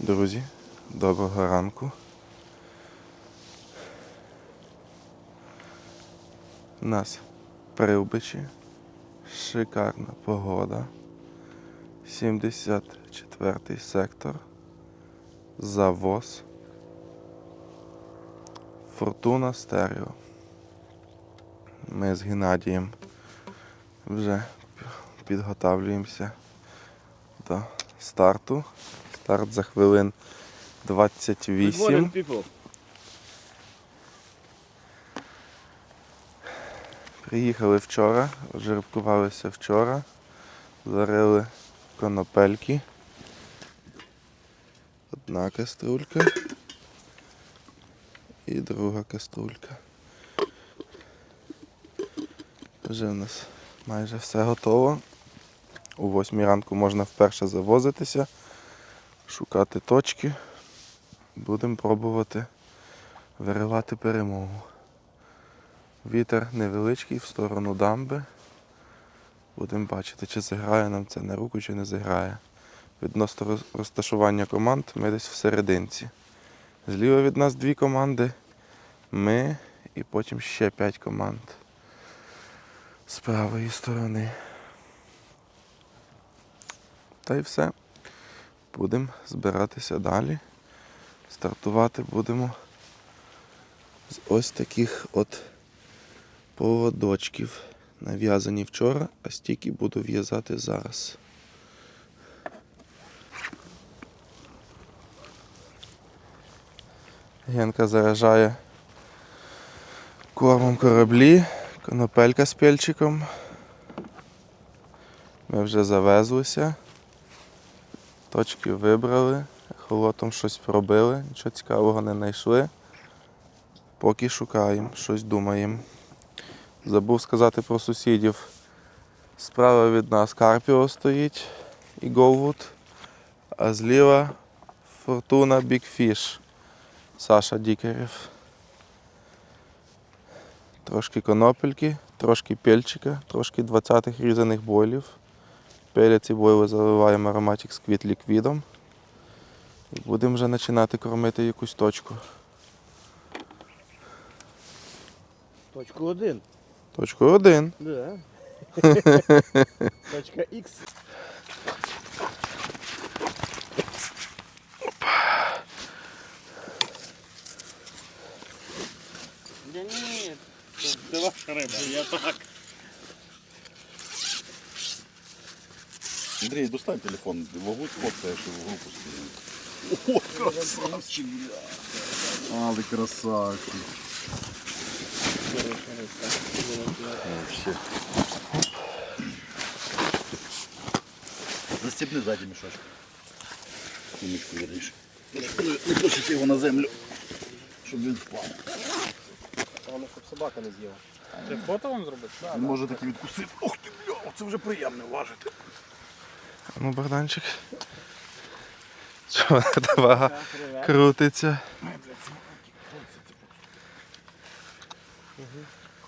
Друзі, доброго ранку. У нас Привбичі, шикарна погода. 74 сектор. Завоз. Фортуна Стерео. Ми з Геннадієм вже підготовлюємося до старту. Старт за хвилин 28. Приїхали вчора, жеребкувалися вчора, зарили конопельки. Одна каструлька і друга каструлька. Вже в нас майже все готово. У восьмій ранку можна вперше завозитися, шукати точки. Будемо пробувати виривати перемогу. Вітер невеличкий в сторону дамби. Будемо бачити, чи зіграє нам це на руку, чи не зіграє. Відносно розташування команд ми десь в. Зліва від нас дві команди. Ми і потім ще п'ять команд з правої сторони. Та й все. Будемо збиратися далі. Стартувати будемо з ось таких от поводочків. Нав'язані вчора, а стільки буду в'язати зараз. Генка заражає кормом кораблі, конопелька з пельчиком. Ми вже завезлися. Точки вибрали, холотом щось пробили, нічого цікавого не знайшли. Поки шукаємо, щось думаємо. Забув сказати про сусідів. Справа від нас Карпіо стоїть і Голвуд, а зліва Фортуна Бікфіш Саша Дікерів. Трошки конопельки, трошки пельчика, трошки 20-х різаних бойлів. Пеля ці бойли заливаємо ароматик з квіт ліквідом. І будемо вже починати кормити якусь точку. Точку 1. Точку один. Да. Точка X. Да це, це ваша риба, я так. Андрей, достань телефон, вагу сфоткаєш і в групу скинемо. О, красавчик, бля. А, ти красавчик. Вообще. Застібни ззаді мішочок. І мішку вірніше. Не пишіть його на землю, щоб він впав. Головне, щоб собака не з'їла. Це фото вам зробити? Він може таки відкусити. Ух ти, бля, це вже приємно важити. Ну, Богданчик. Чого вага крутиться?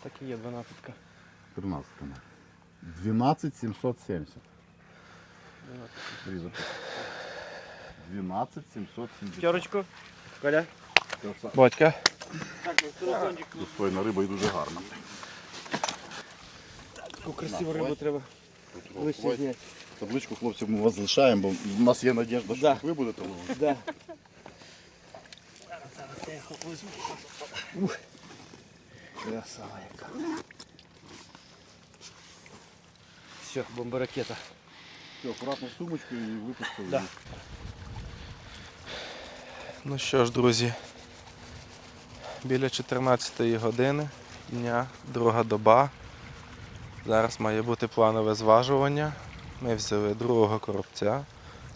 Так і є, 12-ка. 13 12 770. 12 770. П'ятерочку. Коля. Батька. Так, телефончик. Достойна риба і дуже гарна. Таку красиву рибу треба лише зняти. Табличку хлопців ми вас залишаємо, бо в нас є надіжда, що Да. ви будете ловити. Да. Красава яка. Все, бомба-ракета. Все, акуратно в сумочку і випустили. Да. Ну що ж, друзі, біля 14 години дня, друга доба. Зараз має бути планове зважування. Ми взяли другого коробця.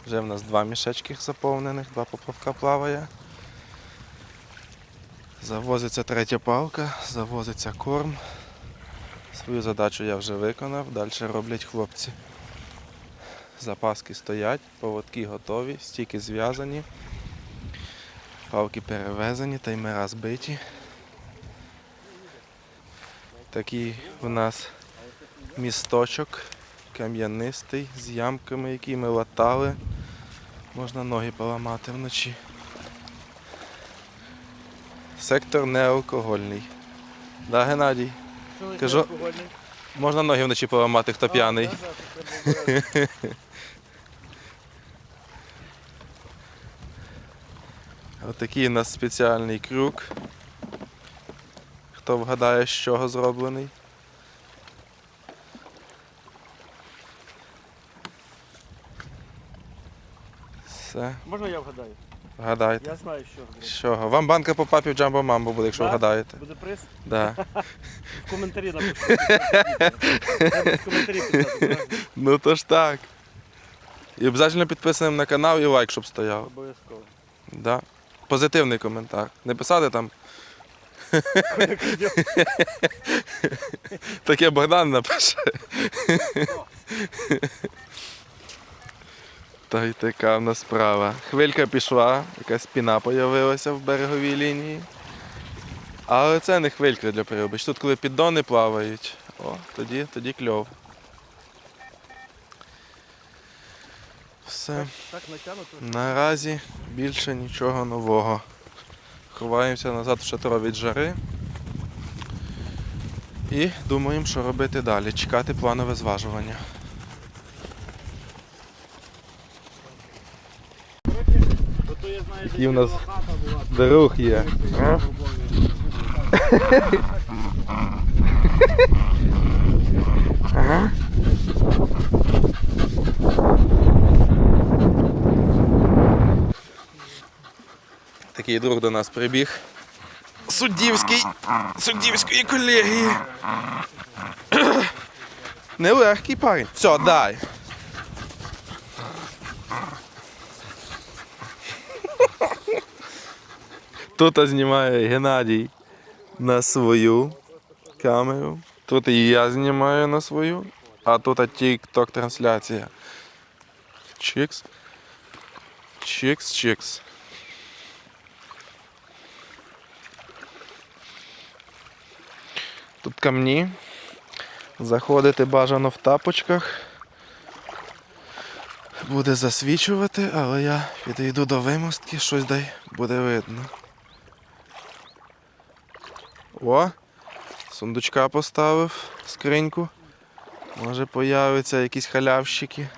Вже в нас два мішечки заповнених, два поплавка плаває. Завозиться третя палка, завозиться корм. Свою задачу я вже виконав, далі роблять хлопці. Запаски стоять, поводки готові, стільки зв'язані. Палки перевезені, таймера збиті. Такий у нас місточок кам'янистий з ямками, які ми латали. Можна ноги поламати вночі. Сектор неалкогольний. Да, Геннадій? Кажу, можна ноги вночі поламати, хто п'яний. Отакий у нас спеціальний крюк. Хто вгадає, з чого зроблений? Все, Можна я вгадаю? вгадайте. Я знаю, що. З чого? Вам банка по папі в Джамбо Мамбо буде, якщо Да? вгадаєте. Буде приз? Да. В коментарі напишіть. Треба в коментарі писати. Ну то ж так. І обов'язково підписуємо на канал і лайк, щоб стояв. Обов'язково. Да. Позитивний коментар. Не писати там. Таке Богдан напише. Та й така в нас справа. Хвилька пішла, якась піна появилася в береговій лінії. Але це не хвилька для прибич. Тут коли піддони плавають, о, тоді, тоді кльов. Все. Так натягнуто. Наразі більше нічого нового. Ховаємося назад в шатро від жари. І думаємо, що робити далі. Чекати планове зважування. Ото я знаю, Такий у нас. Друг є. Такий друг до нас прибіг. Суддівський, суддівської колегії. Нелегкий парень. Все, дай. Тут знімає Геннадій на свою камеру. Тут і я знімаю на свою, а тут TikTok трансляція. Чикс. Чикс, чикс. Тут камні. Заходити бажано в тапочках. Буде засвічувати, але я підійду до вимостки, щось дай буде видно. О, сундучка поставив, скриньку. Може появляться якісь халявщики.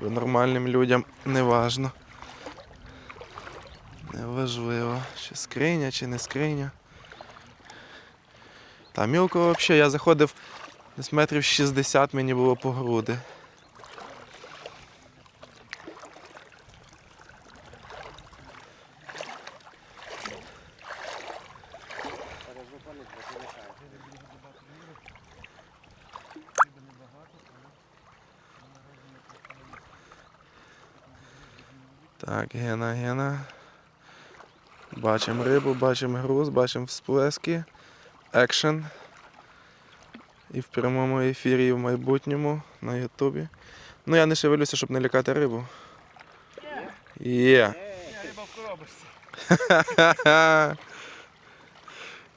Бо нормальним людям не важно. Неважливо, чи скриня, чи не скриня. Та мілко взагалі, я заходив десь метрів 60 мені було по груди. Так, гена, гена. Бачимо рибу, бачимо груз, бачимо всплески. Екшен. І в прямому ефірі, і в майбутньому на Ютубі. Ну я не шевелюся, щоб не лякати рибу. Є. Риба в коробочці.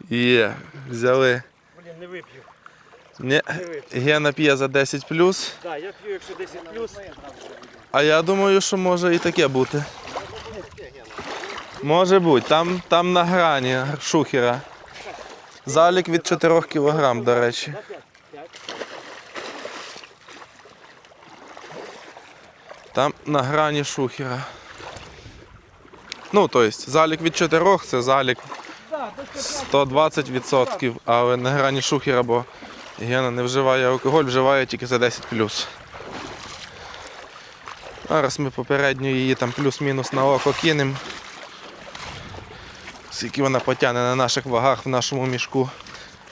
Є. Взяли. Блін, не вип'ю. Ні. Гена п'є за 10 плюс. Так, я п'ю, якщо 10 плюс. А я думаю, що може і таке бути. Може бути, там, там на грані шухера. Залік від 4 кг, до речі. Там на грані шухера. Ну, тобто, залік від 4 це залік 120%, але на грані шухера, бо Гена не вживає алкоголь, вживає тільки за 10 Зараз ми попередньо її там плюс-мінус на око кинемо. Скільки вона потягне на наших вагах в нашому мішку.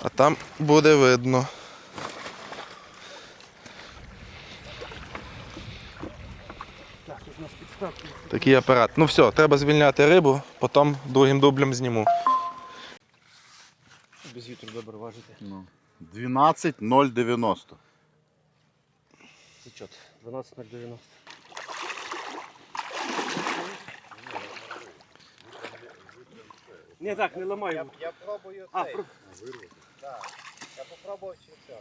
А там буде видно. Такий апарат. Ну все, треба звільняти рибу, потім другим дублем зніму. Без вітру добре важити. Ну. 12,090. Зачет. 12 Не так, не ламай. Я, Я пробую а, цей. про... Я попробував чи все.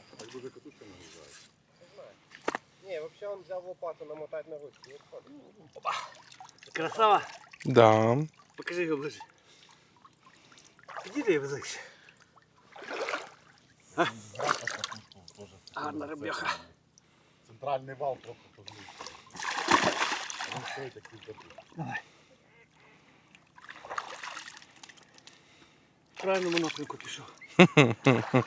Не, вообще он взял лопату намотать на ручку. не отходит. Красава. Да. Покажи його ближче. Підійди ближче. А? Гарна рибляха. Центральний вал трохи позміг. Він стоїть як півтори. В Правильному напрямку пішов.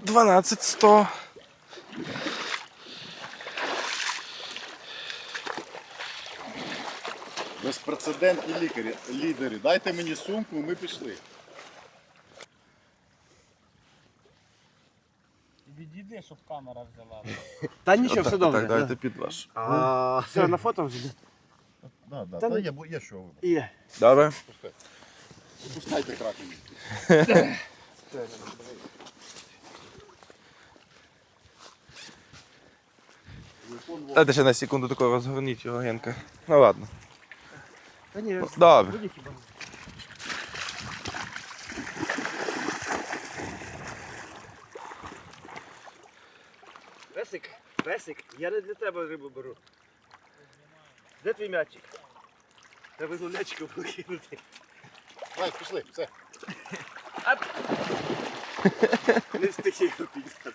Дванадцять сто. Безпрецедентні лікарі, лідери. Дайте мені сумку, ми пішли. Відійди, щоб камера взяла. Та нічого, все добре. Так, дайте під ваш. Все, на фото вже. Да, да, Та та ну- є, бо є що вибрати. Є. Добре. Пускайте кракен. Дайте ще на секунду такого розгорніть його генка. Ну ладно. Та ні, Добре. хіба. Песик, песик, я не для тебе рибу беру. Де твій м'ячик? Треба з м'ячиком покинути. Давай, пішли, все. Не встиг його підняти.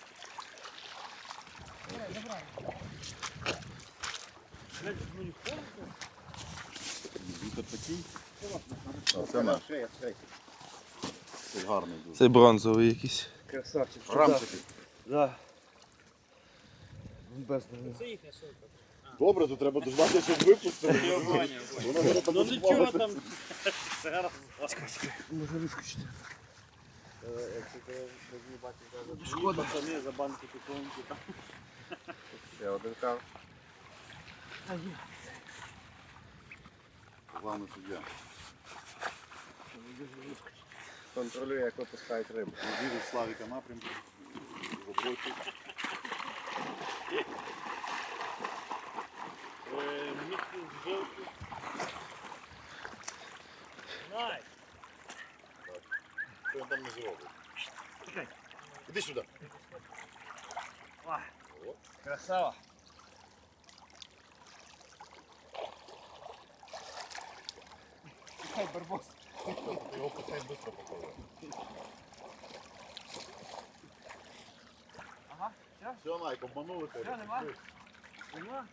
Вітер такий. А, Це наш. Це гарний дуже. Цей бронзовий якийсь. Красавчик. Рамчики. Да. Без Добре, то треба дождати, щоб випустили. Воно зараз там Ну нічого там. Зараз. Може вискочити. Шкода. Пацани за банки тихонькі там. Ще один кав. Главний суддя. Контролює, як випускають рибу. Вірить Славіка напрямку. Забройте. Най. Що він там не зробить? Чекай. Іди сюди. Красава. Хай барбос. Його пускай швидко покоїть. Ага, все, Все, Найк, обманули тебе. Все, нема? нема.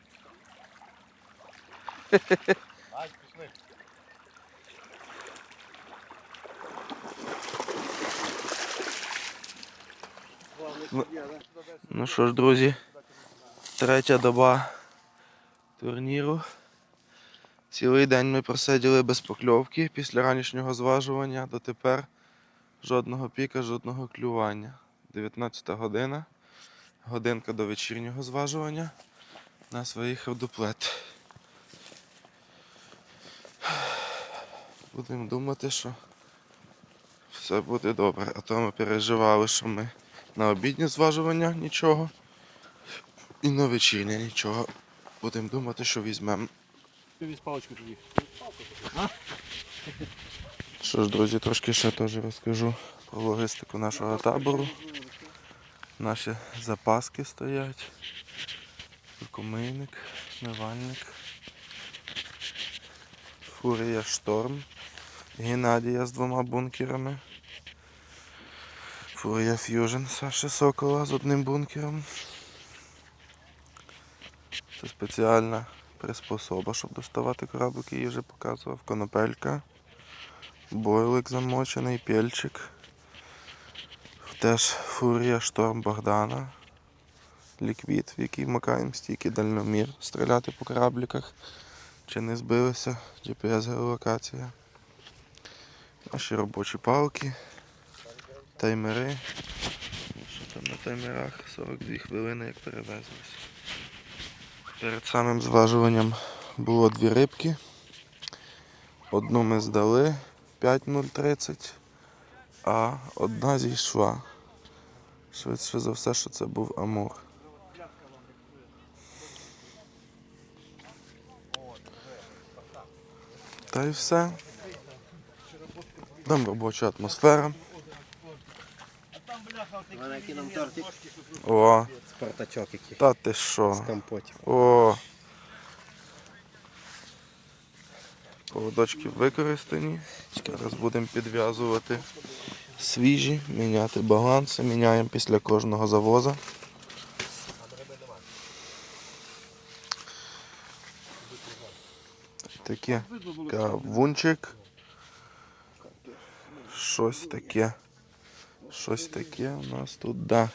Ну, Ну що ж, друзі, третя доба турніру. Цілий день ми просиділи без покльовки після ранішнього зважування. Дотепер жодного піка, жодного клювання. 19 година, годинка до вечірнього зважування. Нас виїхав дуплет. Будемо думати, що все буде добре. А то ми переживали, що ми на обіднє зважування нічого. І на вечірнє нічого. Будемо думати, що візьмемо. Ти віз паличку тоді. Що ж, друзі, трошки ще теж розкажу про логістику нашого табору. Наші запаски стоять. Комийник, смивальник. Фурія шторм. Геннадія з двома бункерами. Фурія Ф'южн Саші Сокола з одним бункером. Це спеціальна приспособа, щоб доставати кораблики, її вже показував. Конопелька. Бойлик замочений, пельчик. Теж фурія шторм Богдана. Ліквід, в який макаємо стільки дальномір стріляти по корабліках. Чи не збилися, GPS-геолокація. Наші робочі палки, таймери. Що там на таймерах? 42 хвилини, як перевезлися. Перед самим зважуванням було дві рибки. Одну ми здали 5.030, а одна зійшла. Швидше за все, що це був Амур. Та й все. Там робоча атмосфера. О, Спартачок який. та ти що? З компотів. О. Поводочки використані. Зараз будемо підв'язувати свіжі, міняти баланси, міняємо після кожного завоза. Таке кавунчик. Щось таке. Щось таке у нас тут, да.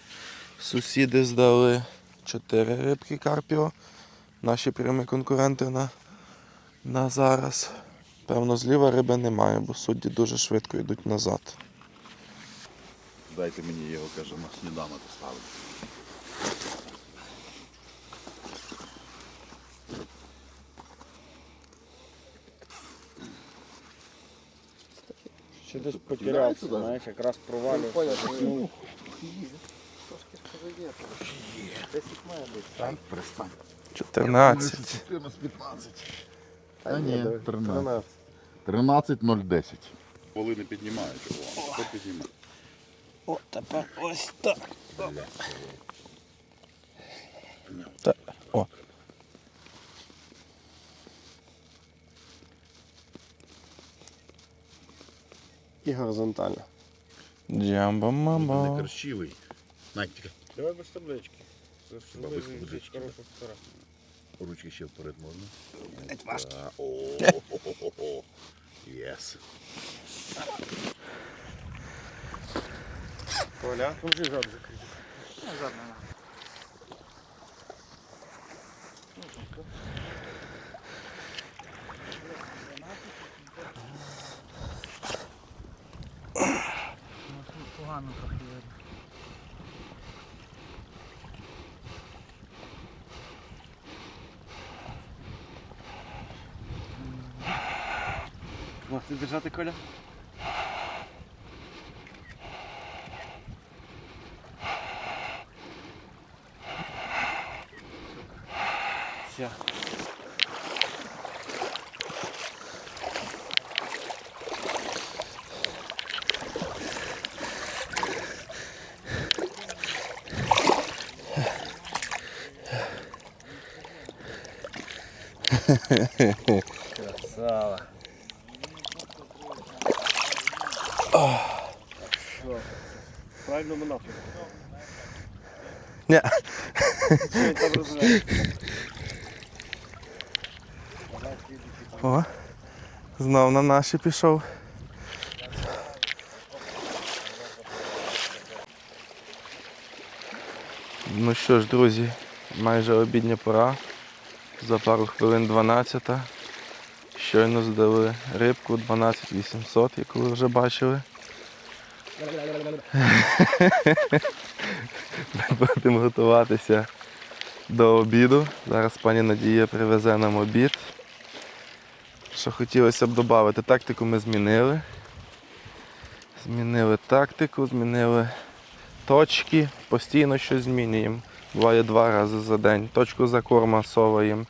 Сусіди здали 4 рибки Карпіо. Наші прямі конкуренти на, на зараз. Певно, зліва риби немає, бо судді дуже швидко йдуть назад. Дайте мені його, каже, на сніданок поставити. Чи десь потерявся, знаєш, якраз провалювався. Понял, Ай, перестань. 14. 14-15. Та ні, 13. 13.010. Коли не піднімають його, хто піднімає? О, тепер ось так. Та, о. І горизонтально. Джамба Не мамба. корщивий. Надька, Давай без таблички. Хіба без таблички, Хороша стара. ручки ще вперед можна. Так, о-о-о-о-о. Єс. Коля, там же жаб закрити. Погано трохи видно. Можете держати Коля? Все. Красава. В правильному напрямку. Ні. О. Знов на наші пішов. Ну що ж, друзі, майже обідня пора. За пару хвилин 12. Щойно здали рибку 12 800, яку ви вже бачили. Ми будемо готуватися до обіду. Зараз пані Надія привезе нам обід. Що хотілося б додати, тактику ми змінили. Змінили тактику, змінили точки, постійно щось змінюємо. Буває два рази за день. Точку за корма соваємо.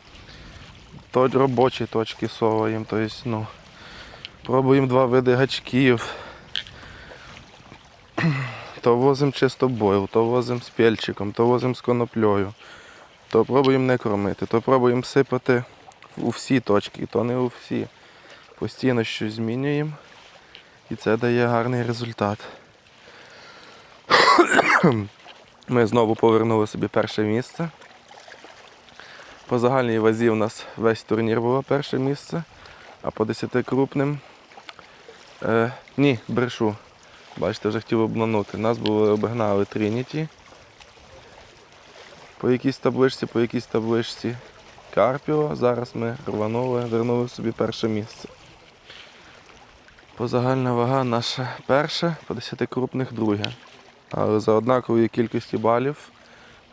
То робочі точки соваємо. Тобто, ну, пробуємо два види гачків. То возимо чисто бойл, то возимо з пельчиком, то возимо з коноплею. То пробуємо не кормити, то пробуємо сипати у всі точки, то не у всі. Постійно щось змінюємо і це дає гарний результат. Ми знову повернули собі перше місце. По загальній вазі у нас весь турнір було перше місце, а по 10 крупним. Е, ні, брешу. Бачите, вже хотів обманути. Нас було обігнали Трініті. По якійсь табличці, по якійсь табличці. Карпіо. Зараз ми рванули, вернули собі перше місце. По загальна вага наша перша, по 10 крупних друге. Але за однакової кількості балів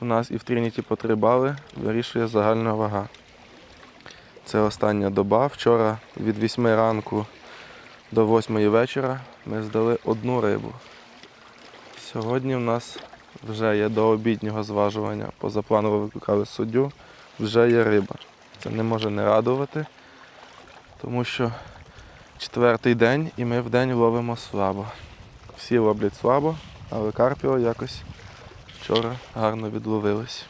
у нас і в Трініті по 3 бали вирішує загальна вага. Це остання доба. Вчора від 8 ранку до 8 вечора ми здали одну рибу. Сьогодні в нас вже є до обіднього зважування. Позапланово викликали суддю, вже є риба. Це не може не радувати, тому що четвертий день і ми в день ловимо слабо. Всі ловлять слабо, але Карпіо якось вчора гарно відловились.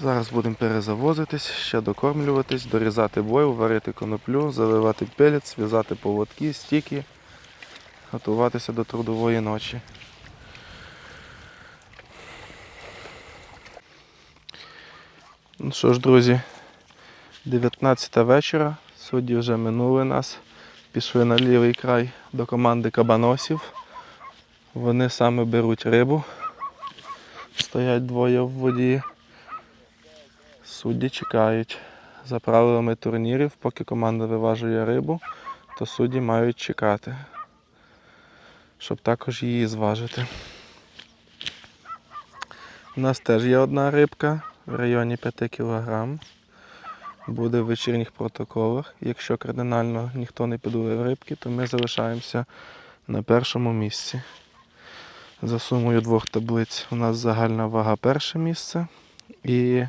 Зараз будемо перезавозитись, ще докормлюватись, дорізати бойл, варити коноплю, заливати пелець, в'язати поводки, стіки, готуватися до трудової ночі. Ну що ж, друзі, 19 вечора. Судді вже минули нас. Пішли на лівий край до команди кабаносів. Вони саме беруть рибу. Стоять двоє в воді. Судді чекають. За правилами турнірів, поки команда виважує рибу, то судді мають чекати, щоб також її зважити. У нас теж є одна рибка в районі 5 кг. Буде в вечірніх протоколах. Якщо кардинально ніхто не підловив рибки, то ми залишаємося на першому місці. За сумою двох таблиць у нас загальна вага перше місце і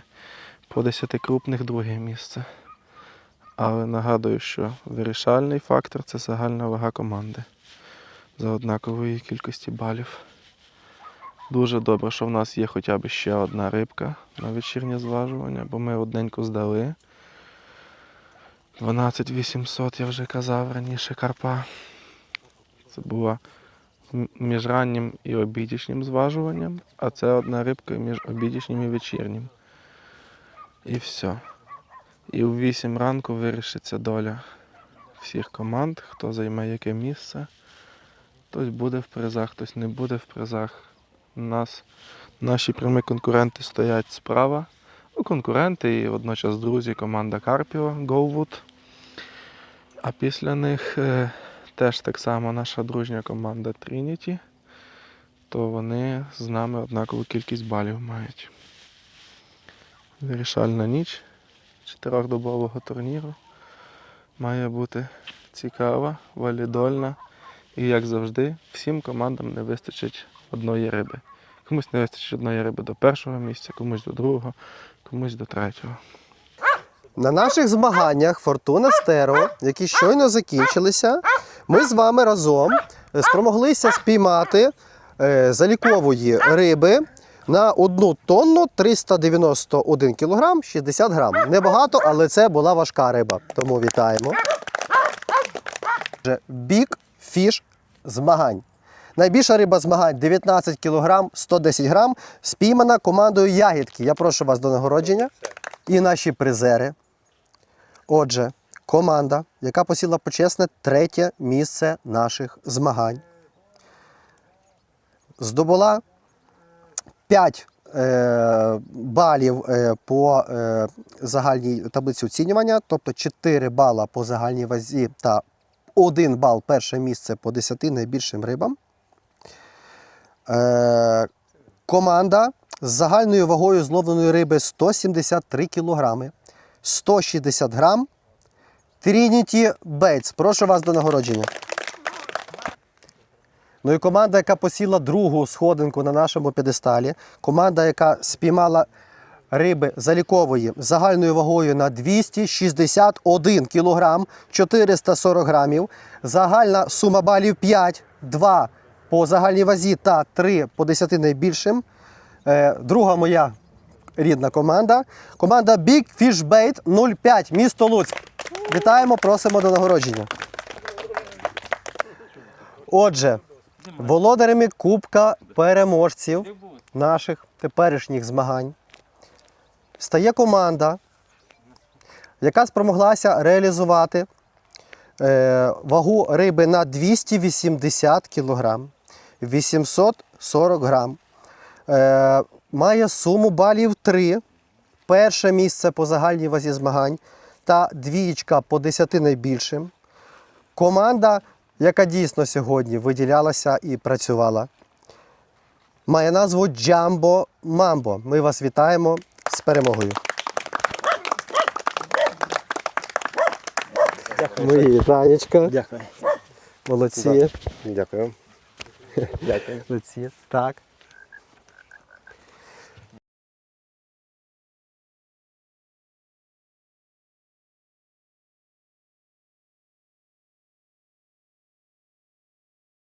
по 10 крупних друге місце. Але нагадую, що вирішальний фактор це загальна вага команди за однакової кількості балів. Дуже добре, що в нас є хоча б ще одна рибка на вечірнє зважування, бо ми одненько здали. 12800 я вже казав раніше Карпа. Це була між раннім і обідішнім зважуванням, а це одна рибка між обідішнім і вечірнім. І все. І в 8 ранку вирішиться доля всіх команд, хто займе яке місце. Хтось буде в призах, хтось не буде в призах. Нас наші прямі конкуренти стоять справа. Ну, конкуренти і водночас друзі, команда Карпіо, Gowood. А після них е, теж так само наша дружня команда Trinity, то вони з нами однакову кількість балів мають. Вирішальна ніч чотирьохдобового турніру має бути цікава, валідольна. І як завжди, всім командам не вистачить одної риби. Комусь не вистачить одної риби до першого місця, комусь до другого, комусь до третього. На наших змаганнях Фортуна Стеро, які щойно закінчилися, ми з вами разом е, спромоглися спіймати е, залікової риби на 1 тонну 391 кілограм 60 грам. Небагато, але це була важка риба. Тому вітаємо. Big Fish змагань. Найбільша риба змагань 19 кг 110 грам, спіймана командою Ягідки. Я прошу вас до нагородження. І наші призери. Отже, команда, яка посіла почесне третє місце наших змагань, здобула 5 е, балів е, по е, загальній таблиці оцінювання, тобто 4 бала по загальній вазі та 1 бал перше місце по 10 найбільшим рибам. Е, команда з загальною вагою зловленої риби 173 кг, 160 грам. Trinity Bates. Прошу вас до нагородження. Ну і команда, яка посіла другу сходинку на нашому п'єдесталі. Команда, яка спіймала риби залікової загальною вагою на 261 кг 440 грамів. Загальна сума балів 5, 2 по загальній вазі та 3 по 10 найбільшим. Е, Друга моя рідна команда. Команда Big Fish Bait 05, місто Луцьк. Вітаємо, просимо до нагородження. Отже, володарями Кубка переможців наших теперішніх змагань стає команда, яка спромоглася реалізувати е, вагу риби на 280 кг, 840 грам. Е, має суму балів 3. Перше місце по загальній вазі змагань та двієчка по 10 найбільшим. Команда, яка дійсно сьогодні виділялася і працювала, має назву Джамбо Мамбо. Ми вас вітаємо з перемогою. Мої вітанечка. Дякую. Молодці. Дякую. Дякую. Молодці. Так.